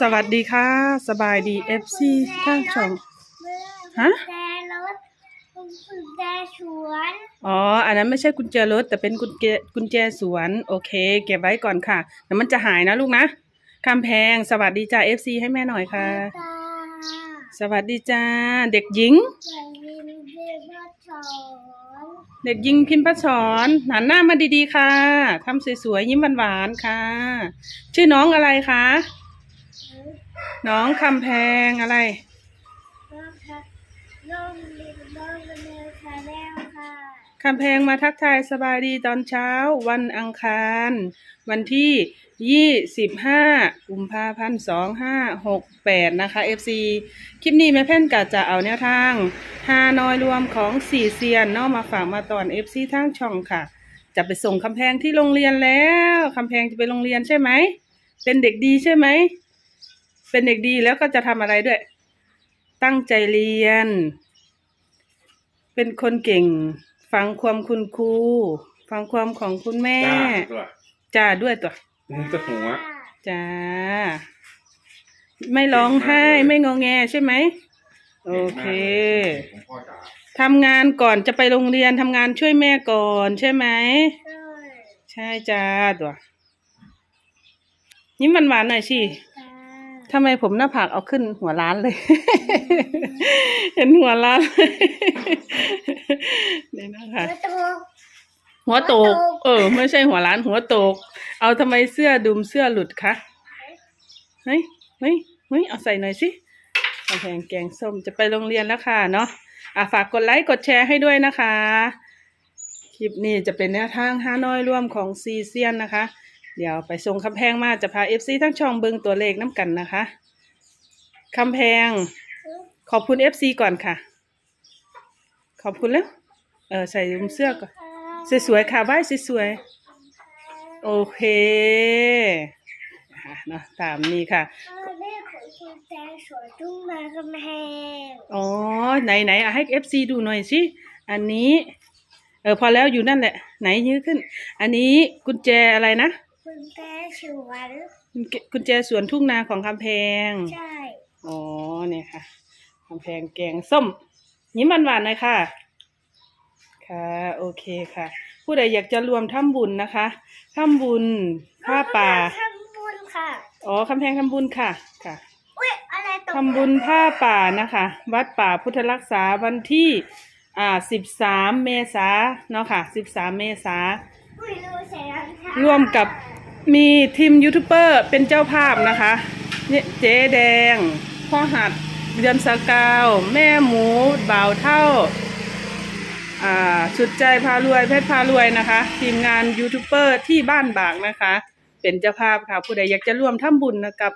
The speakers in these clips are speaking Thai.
สวัสดีค่ะ สบายดีเอฟซีทั้งช่องฮะกุญแจรถกุญแจสวนอ๋อ อันนั้นไม่ใช่กุญแจรถแต่เป็นกุญแจกุญแจสวน โอเค เก็บไว้ก่อนค่ะเดี๋ยวมันจะหายนะลูกนะคำแพง สวัสดีจ้าเอฟซีให้แม่หน่อยค่ะตาสวัสดีจ้าเด็กหญิงใส่ยินดีมาสอนเด็กหญิงพิมพ์พัชรหันหน้ามาดีๆค่ะทำสวยๆยิ้มหวานๆค่ะ ชื่อน้องอะไรคะ น้องคำแพงอะไร น้องค่ะน้องลินน้องเป็นเนยคาแนลค่ะคำแพงมาทักทายสบายดีตอนเช้าวันอังคาร วันที่ยี่สิบห้ากุมภาพันธ์สองห้าหกแปดนะคะ FC คลิปนี้แม่เพ่นกะจะเอาแนวทางฮานอยรวมของสี่เซียนเนอกมาฝากมาตอน FC ทางช่องค่ะ จะไปส่งคำแพงที่โรงเรียนแล้วคำแพงจะไปโรงเรียนใช่ไหม เป็นเด็กดีใช่ไหม เป็นเด็กดีแล้วก็จะทำอะไรด้วย ตั้งใจเรียน เป็นคนเก่ง ฟังความคุณครู ฟังความของคุณแม่ จ้าตัวจ้าด้วยตัว มึงจะหัว จ้า ไม่ร้องไห้ไม่งอแงใช่ไหม โอเค ผมพ่อจ๋าทำงานก่อนจะไปโรงเรียนทำงานช่วยแม่ก่อนใช่ไหมด้วยใช่จ้าตัวยิ้มหวานๆหน่อยสิตา ทำไมผมหน้าผากเอาขึ้นหัวล้านเลย เห็นหัวล้านเลยนี่นะคะแล้วตัวหัวโตกหัวโตก เออ ไม่ใช่หัวล้านหัวโตก เอาทำไมเสื้อดุมเสื้อหลุดคะเฮ้ยเฮ้ยเฮ้ยเอาใส่หน่อยสิกำแพงแกงส้มจะไปโรงเรียนแล้วค่ะเนาะอะฝากกดไลค์กดแชร์ให้ด้วยนะคะ คลิปนี้จะเป็นแนวทางฮานอยร่วมของซีเซียนนะคะ เดี๋ยวไปส่งคำแพงมาจะพาเอฟซีทั้งช่องเบิงตัวเลขน้ำกันนะคะคำแพง ขอบคุณเอฟซีก่อนค่ะ ขอบคุณแล้ว เออใส่ดุมเสื้อก่อนสวยๆค่ะไหว้สวยๆโอเคอะเนาะตามนี้ค่ะแม่ขนกุญแจสวนตุ้งมากำแพงอ๋อไหนไหนอะให้เอฟซีดูหน่อยสิอันนี้ เออพอแล้วอยู่นั่นแหละ ไหนยื้อขึ้น อันนี้กุญแจอะไรนะ กุญแจสวนกุญแจกุญแจสวนทุ่งนาของคำแพง ใช่ อ๋อเนี่ยค่ะคำแพงแกงส้มยิ้มหวานๆหน่อยค่ะ ค่ะ โอเคค่ะ ผู้ใดอยากจะรวมทำบุญนะคะทำบุญผ้าป่าทำบุญค่ะ อ๋อคำแพงทำบุญค่ะ ค่ะอุ้ยอะไรตกทำบุญผ้าป่านะคะ วัดป่าพุทธรักษาวันที่ อ่าสิบสามเมษาเนาะค่ะสิบสามเมษาอุ้ยรู้ใส่รองเท้าร่วมกับ มีทีมยูทูบเบอร์เป็นเจ้าภาพนะคะเนี่ยเจ๊แดง พ่อหัดเดือนสกาว แม่หมูบ่าวเท่าอ่าสุดใจพารวยเพชรพารวยนะคะ ทีมงานยูทูบเบอร์ที่บ้านบางนะคะ เป็นเจ้าภาพค่ะ ผู้ใดอยากจะร่วมทำบุญนะกับ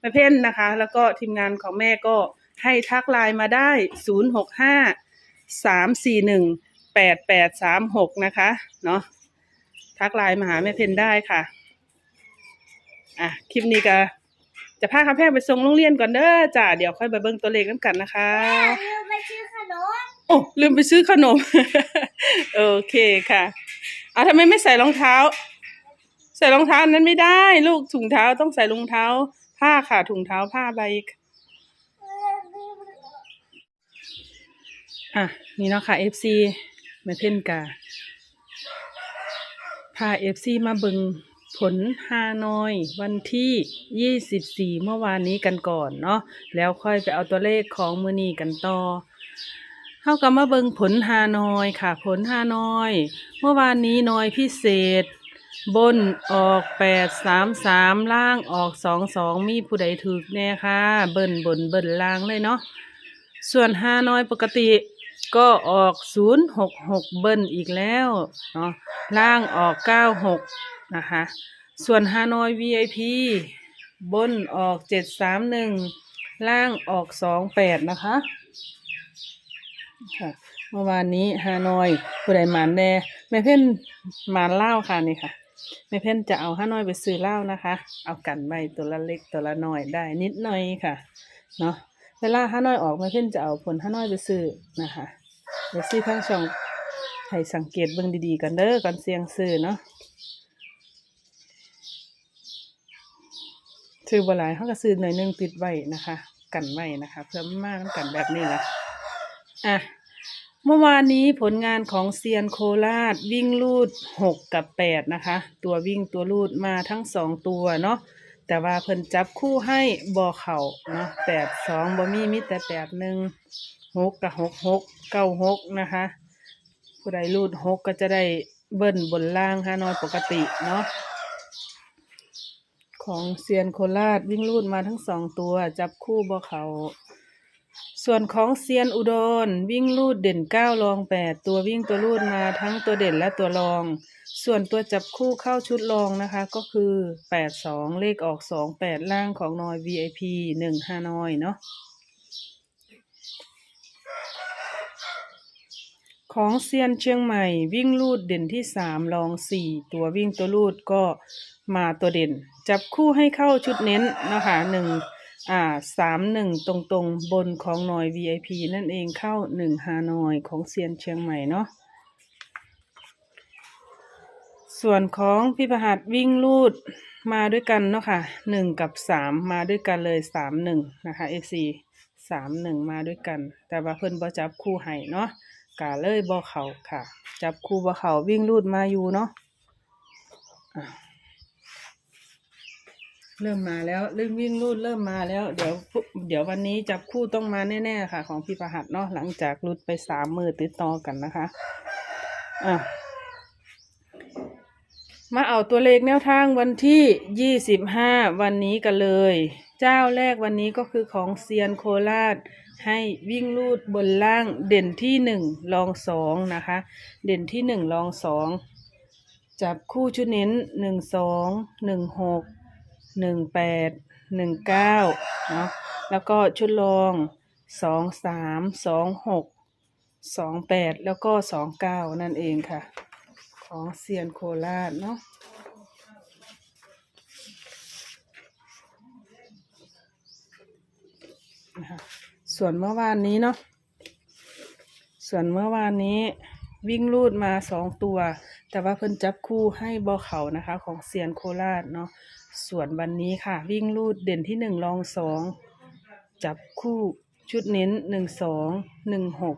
แม่เพ่นนะคะ แล้วก็ทีมงานของแม่ก็ให้ทักไลน์มาได้ 0 6 5 3 4 1 8 8 3 6 นะคะ เนาะทักไลน์มาหาแม่เพ่นได้ค่ะ อะคลิปนี้ก็จะพาคำแพงไปส่งโรงเรียนก่อนเด้อจ้าเดี๋ยวค่อยไปเบิ่งตัวเลขกันกันนะคะลืมไปซื้อขนมโอ้ลืมไปซื้อขนม โอเคค่ะอะทำไมไม่ใส่รองเท้า ใส่รองเท้าอันนั้นไม่ได้ ลูกถุงเท้าต้องใส่รองเท้า ผ้าค่ะถุงเท้าผ้าใบอะนี่เนาะค่ะ FC แม่เพ่นกาพา FC มาเบิง ผลฮานอย วันที่ 24 เมื่อวานนี้กันก่อนเนาะแล้วค่อยไปเอาตัวเลขของมือนีกันต่อเข้ากับมาเบิงผลฮานอยค่ะ ผลฮานอย เมื่อวานนี้นอยพิเศษ บนออกแปดสามสามล่างออกสองสองมีผู้ใดถูกแน่ค่ะ เบิ่นบนเบิ่นล่างเลยเนาะส่วนฮานอยปกติ ก็ออกศูนย์หกหกเบิ่นอีกแล้วเนาะล่างออกเก้าหกนะคะส่วนฮานอย VIP บนออกเจ็ดสามหนึ่งล่างออกสองแปดนะคะค่ะเมื่อวานนี้ฮานอยผู้ใดหมานแน่แม่เพ่นหมานเล้าค่ะนี่ค่ะแม่เพ่นจะเอาฮานอยไปซื้อเหล้านะคะ เอากันไว้ตัวละเล็กตัวละน้อยได้นิดหน่อยค่ะเนาะ เวลาฮานอยออกม่เพ่นจะเอาผลฮานอยไปซื้อนะคะไปซื้อทั้งช่องให้สังเกตเบิ่งดีๆกันเด้อก่อนเสียงซื้อเนาะซื้อบ่หลายเขาก็ซื้อหน่อยหนึงติดไว้นะคะ กันไว้นะคะ เพื่อมันมาน้ำกันแบบนี้ละอะเมื่อวานนี้ผลงานของเซียนโคราชวิ่งลูดหกกับแปดนะคะ ตัววิ่งตัวลูดมาทั้งสองตัวเนาะ แต่ว่าเพิ่นจับคู่ให้บอเข่าเนาะแปดสองบ่มีมีแต่แปดหนึ่งหกกับหกหกเก้าหกนะคะ ผู้ใดรูดหกก็จะได้เบิ้ลบนล่างฮะนอยปกติเนาะของเซียนโคราชวิ่งรูดมาทั้งสองตัว จับคู่บ่เขา ส่วนของเซียนอุดร วิ่งรูดเด่นเก้ารองแปดตัววิ่งตัวรูดมาทั้งตัวเด่นและตัวรอง ส่วนตัวจับคู่เข้าชุดรองนะคะ ก็คือแปดสองเลขออกสองแปดล่างของนอย VIP หนึ่งฮานอยเนาะของเซียนเชียงใหม่วิ่งลูดเด่นที่สามรองสี่ตัววิ่งตัวลูดก็มาตัวเด่น จับคู่ให้เข้าชุดเน้นนะคะหนึ่ง อ่าสามหนึ่งตรงตรงๆ บนของหน่อย VIP นั่นเองเข้าหนึ่งฮานอยของเซียนเชียงใหม่เนาะส่วนของพี่ประหัดวิ่งลูดมาด้วยกันเนาะค่ะหนึ่งกับสามมาด้วยกันเลยสามหนึ่งนะคะ FC สามหนึ่งมาด้วยกัน แต่ว่าเพิ่นบ่จับคู่ให้เนาะกาเลยบ่เขาค่ะ จับคู่บ่เขาวิ่งรูดมาอยู่เนาะ เริ่มมาแล้วเริ่มวิ่งรูดเริ่มมาแล้ว เดี๋ยวเดี๋ยววันนี้จับคู่ต้องมาแน่ๆค่ะ ของพี่ประหัดเนาะหลังจากรุดไปสามมือติดต่อกันนะคะอะมาเอาตัวเลขแนวทางวันที่ยี่สิบห้าวันนี้กันเลย เจ้าแรกวันนี้ก็คือของเซียนโคราช ให้วิ่งลูดบนล่างเด่นที่หนึ่งรองสองนะคะ เด่นที่หนึ่งรองสองจับคู่ชุดเน้นหนึ่งสองหนึ่งหก หนึ่งแปดหนึ่งเก้าเนาะแล้วก็ชุดรองสองสามสองหกสองแปดแล้วก็สองเก้านั่นเองค่ะ ของเซียนโคราชเนาะส่วนเมื่อวานนี้เนาะส่วนเมื่อวานนี้วิ่งลูดมาสองตัว แต่ว่าเพิ่นจับคู่ให้บอเขานะคะ ของเซียนโคราชเนาะ ส่วนวันนี้ค่ะ วิ่งลูดเด่นที่หนึ่งรองสองจับคู่ชุดเน้นหนึ่งสองหนึ่งหก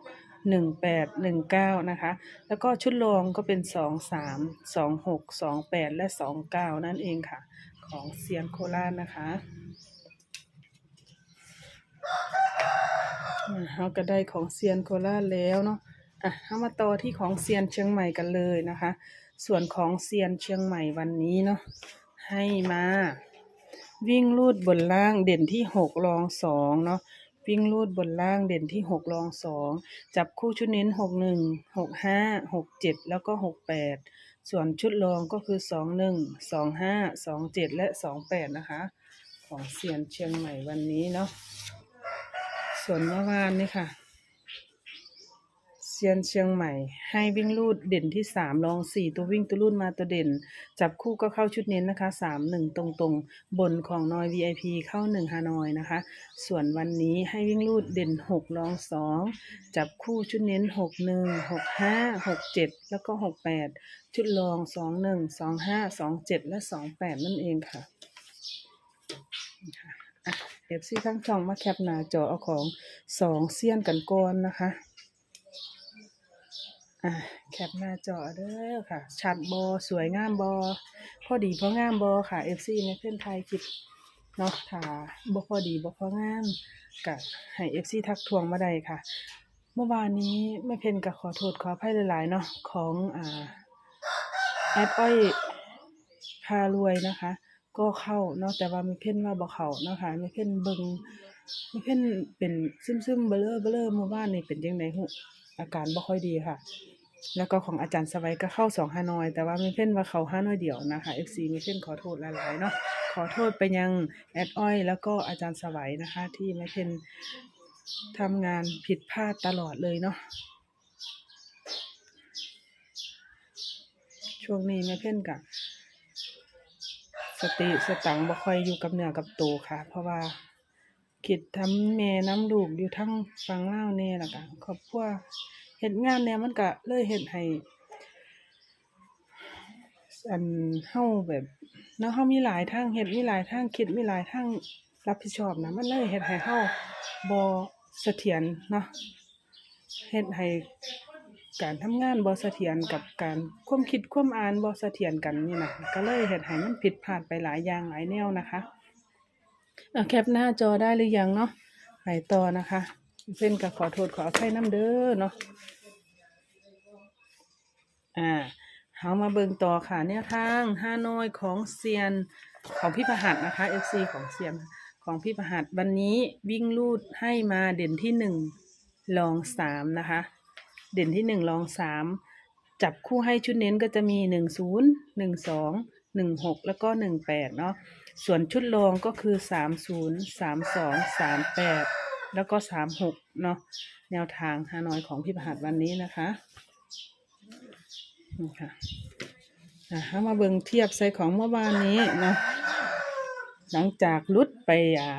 หนึ่งแปดหนึ่งเก้านะคะ แล้วก็ชุดรองก็เป็นสองสามสองหกสองแปดและสองเก้านั่นเองค่ะ ของเซียนโคราชนะคะเราก็ได้ของเซียนโคราชแล้วเนาะอะเรามาต่อที่ของเซียนเชียงใหม่กันเลยนะคะ ส่วนของเซียนเชียงใหม่วันนี้เนาะ ให้มา วิ่งลูดบนล่างเด่นที่หกรองสองเนาะวิ่งลูดบนล่างเด่นที่หกรองสองจับคู่ชุดเน้นหกหนึ่งหกห้าหกเจ็ดแล้วก็หกแปดส่วนชุดรองก็คือสองหนึ่งสองห้าสองเจ็ดและสองแปดนะคะ ของเซียนเชียงใหม่วันนี้เนาะส่วนเมื่อวานนี่ค่ะ เซียนเชียงใหม่ ให้วิ่งลูดเด่นที่สามรองสี่ตัววิ่งตัวลูดมาตัวเด่น จับคู่ก็เข้าชุดเน้นนะคะสามหนึ่งตรงตรงๆ บนของนอย VIP เข้าหนึ่งฮานอยนะคะ ส่วนวันนี้ให้วิ่งลูดเด่นหกรองสองจับคู่ชุดเน้นหกหนึ่งหกห้าหกเจ็ดแล้วก็หกแปดชุดรองสองหนึ่งสองห้าสองเจ็ดและสองแปดนั่นเองค่ะเอฟซีทั้งช่องมาแคปหน้าจอเอาของสองเซียนกันก่อนนะคะ อะแคปหน้าจอเด้อค่ะ ชัดบอสวยงามบอพอดีพองามบอค่ะเอฟซีในเพื่อนไทยคลิปเนาะถ้าบ่พอดีบ่พองามกะให้เอฟซีทักทวงมาได้ค่ะ เมื่อวานนี้แม่เพนก็ขอโทษขออภัยหลายๆเนาะของอ่าแอดอ้อยพารวยนะคะ ก็เข้าเนาะแต่ว่าม่เพ่นว่าบ่เข้าเนาะค่ะม่เพ่นเบิงม่เพ่นเป็นซึมๆเบลอเบลอเมื่อวานนี่เป็นยังไงหูอาการบ่ค่อยดีค่ะ แล้วก็ของอาจารย์สวัยก็เข้าสองฮานอย แต่ว่าม่เพ่นว่าเขาฮานอยเดียวนะคะ FC ไม่เพ่นขอโทษหลายๆเนาะขอโทษไปยังแอดอ้อย แล้วก็อาจารย์สวัยนะคะ ที่ไม่เพ่นทำงานผิดพลาดตลอดเลยเนาะช่วงนี้ไม่เพ่นกับสติสตังบ่ค่อยอยู่กับเนื้อกับตัวค่ะ เพราะว่าคิดทำแม่น้ำลูกอยู่ทั้งฟังเล่าวแน่ละกันครอบครัว เฮ็ดงานแน่มันก็เลยเฮ็ดให้อันเฮาแบบเนาะเฮามีหลายทางเฮ็ดมีหลายทางคิดมีหลายทางรับผิดชอบนะมันเลยเฮ็ดให้เฮาบ่เสถียรเนาะเฮ็ดให้การทำงานบ่เสถียรกับการความคิดความอ่านบ่เสถียรกันนี่นะก็เลยเฮ็ดให้มันผิดพลาดไปหลายอย่างหลายแนวนะคะอะแคปหน้าจอได้หรือยังเนาะไปต่อนะคะ เพิ่นก็ขอโทษขออภัยนํเด้อเนาะอ่าเฮามาเบิ่งต่อค่ะแนวทางฮานอยของเซียนของพี่ประหัสนะคะ FC ของเซียนของพี่ประหัสวันนี้วิ่งลูดให้มาเด่นที่หนึ่งรองสามนะคะ เด่นที่หนึ่งรองสามจับคู่ให้ชุดเน้นก็จะมีหนึ่งศูนย์หนึ่งสองหนึ่งหกแล้วก็หนึ่งแปดเนาะส่วนชุดรองก็คือสามศูนย์สามสองสามแปด แล้วก็สามหกเนาะแนวทางฮานอยของพี่ประหัสวันนี้นะคะนี่ค่ะอะเอามาเบิ่งเทียบใส่ของเมื่อวานนี้เนาะหลังจากลุดไปอ่า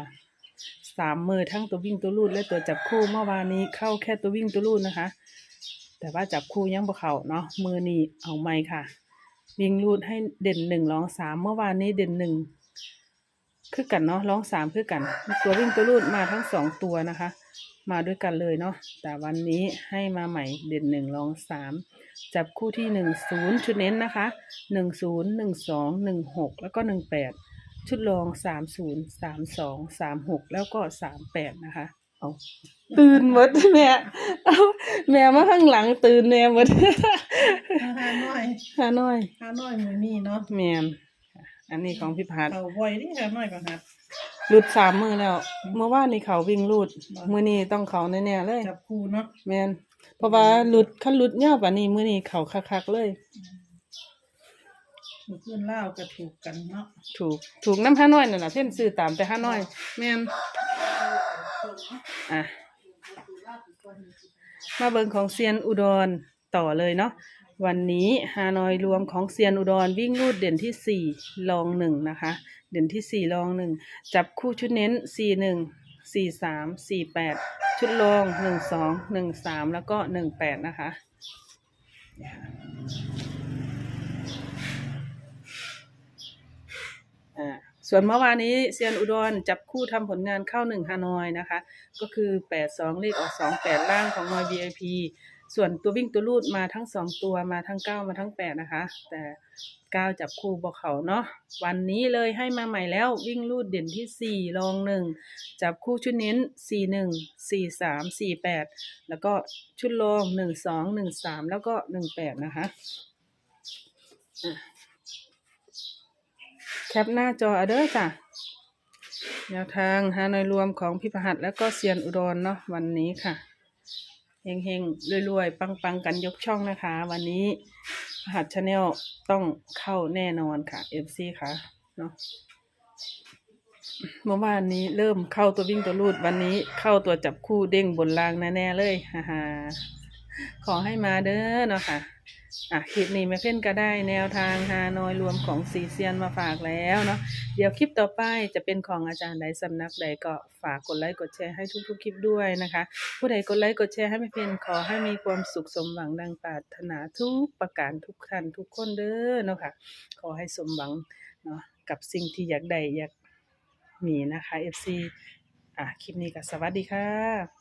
สามมือทั้งตัววิ่งตัวลูดและตัวจับคู่เมื่อวานนี้เข้าแค่ตัววิ่งตัวลูดนะคะ แต่ว่าจับคู่ยังบ่เข้าเนาะมือนี้เอาไม่ค่ะ วิ่งลูดให้เด่นหนึ่งร้องสามเมื่อวานนี้เด่นหนึ่ง คือกันเนาะร้องสามคือกัน ตัววิ่งตัวลูดมาทั้งสองตัวนะคะ มาด้วยกันเลยเนาะแต่วันนี้ให้มาใหม่เด่นหนึ่งรองสามจับคู่ที่หนึ่งศูนย์ชุดเน้นนะคะหนึ่งศูนย์หนึ่งสองหนึ่งหกแล้วก็หนึ่งแปดชุดรองสามศูนย์สามสองสามหกแล้วก็สามแปดนะคะ เอาตื่นหมดแม่เอาแม่มาข้างหลังตื่นแม่หมดฮาน้อยฮาน้อยฮาน้อยมือนี่เนาะแมน อันนี้ของพี่พัดเขาบ่อยนี่ฮาน้อยประหัดหลุดสามมือแล้ว เมื่อวานนี้เขาวิ่งหลุดมือนี้ต้องเขาแน่ๆเลยจับคู่เนาะแมนเพราะว่าหลุดขั้นหลุดเงาป่านนี้มื้อนี้เขาคักๆเลยมือเพื่อนเล่าวก็ถูกกันเนาะถูกถูกน้ำห้าน้อยนั่นน่ะเพ่นซื้อตามแต่ห้าน้อย แม่นอะมาเบิ่งของเซียนอุดรต่อเลยเนาะ วันนี้ฮานอยรวมของเซียนอุดรวิ่งรูดเด่นที่สี่ลองหนึ่งนะคะ เด่นที่สี่ลองหนึ่งจับคู่ชุดเน้นสี่หนึ่งสี่สามสี่แปดชุดรองหนึ่งสองหนึ่งสามแล้วก็หนึ่งแปดนะคะส่วนเมื่อวานนี้เซียนอุดรจับคู่ทำผลงานเข้าหนึ่งฮานอยนะคะ ก็คือแปดสองเลขออกสองแปดล่างของนอย VIP ส่วนตัววิ่งตัวลูดมาทั้งสองตัวมาทั้งเก้ามาทั้งแปดนะคะ แต่เก้าจับคู่บอกเขาเนาะวันนี้เลยให้มาใหม่แล้ววิ่งลูดเด่นที่สี่ลองหนึ่งจับคู่ชุดเน้นสี่หนึ่งสี่สามสี่แปดแล้วก็ชุดรองหนึ่งสองหนึ่งสามแล้วก็หนึ่งแปดนะคะแคปหน้าจอเอาเด้อจ้ะแนวทางฮานอยรวมของพี่ประหัสแล้วก็เซียนอุดรเนาะวันนี้ค่ะ เฮงเฮงๆรวยๆ ปังๆ กันยกช่องนะคะ วันนี้รหัสชาแนลต้องเข้าแน่นอนค่ะเอฟซีค่ะเนาะเมื่อวานนี้เริ่มเข้าตัววิ่งตัวรูด วันนี้เข้าตัวจับคู่เด้งบนล่างแน่ๆเลยฮ่าฮ่า ขอให้มาเด้อเนาะค่ะอะคลิปนี้แม่เพ่นก็ได้แนวทางฮานอยรวมของซีเซียนมาฝากแล้วเนาะเดี๋ยวคลิปต่อไปจะเป็นของอาจารย์ใดสำนักใดก็ฝากกดไลค์กดแชร์ให้ทุกๆคลิปด้วยนะคะ ผู้ใดกดไลค์กดแชร์ให้แม่เพ่นขอให้มีความสุขสมหวังดังปรารถนาทุกประการทุกท่านทุกคนเด้อเนาะค่ะขอให้สมหวังเนาะกับสิ่งที่อยากได้อยากมีนะคะ FC อะคลิปนี้ก็สวัสดีค่ะ